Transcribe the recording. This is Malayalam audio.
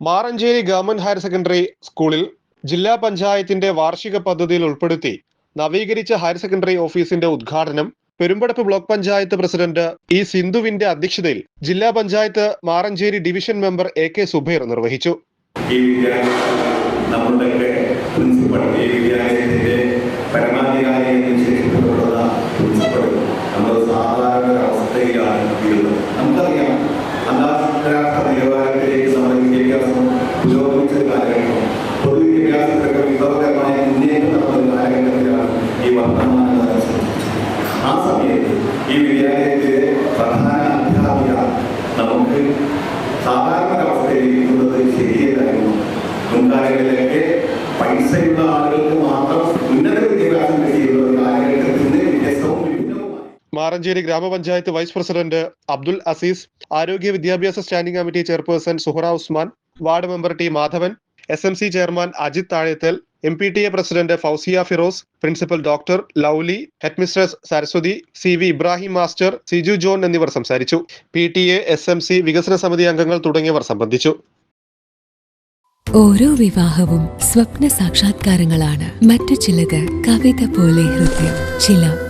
മാറഞ്ചേരി ഗവൺമെന്റ് ഹയർ സെക്കൻഡറി സ്കൂളിൽ ജില്ലാ പഞ്ചായത്തിന്റെ വാർഷിക പദ്ധതിയിൽ ഉൾപ്പെടുത്തി നവീകരിച്ച ഹയർ സെക്കൻഡറി ഓഫീസിന്റെ ഉദ്ഘാടനം Perumpadappu block panchayat president E സിന്ധുവിന്റെ അധ്യക്ഷതയിൽ ജില്ലാ panchayat Maranchery division member A K Zubair നിർവഹിച്ചു. നമ്മുടെ പ്രിൻസിപ്പൾ ഈ വിദ്യാലയത്തിന്റെ പരമാധികാരി വർത്തമാന. ആ സമയത്ത് ഈ വിദ്യാലയത്തിലെ പ്രധാന അധ്യാപിക നമുക്ക് സാധാരണ ഇരിക്കുന്നത് ശരിയല്ലായിരുന്നു മുൻകാലങ്ങളിലൊക്കെ പൈസയുള്ള ആളുകൾക്ക് മാത്രം ഉന്നത വിദ്യാഭ്യാസം കിട്ടിയിരുന്ന ഒരു വ്യത്യസ്തവും മാറഞ്ചേരി ഗ്രാമപഞ്ചായത്ത് വൈസ് പ്രസിഡന്റ് അബ്ദുൽ അസീസ് ആരോഗ്യ വിദ്യാഭ്യാസ standing committee chairperson Suhara Usman ward member T Madhavan S M C chairman Ajith Thazhethal M P T A president Fousiya Firoz principal doctor Lovely headmistress Saraswathi C V Ibrahim master Siju John എന്നിവർ സംസാരിച്ചു. P T A S M C വികസന സമിതി അംഗങ്ങൾ തുടങ്ങിയവർ സംബന്ധിച്ചു. ഓരോ വിവാഹവും സ്വപ്ന സാക്ഷാത്കാരങ്ങളാണ്. മറ്റു ചിലത് കവിത പോലെ ഹൃദയം ചില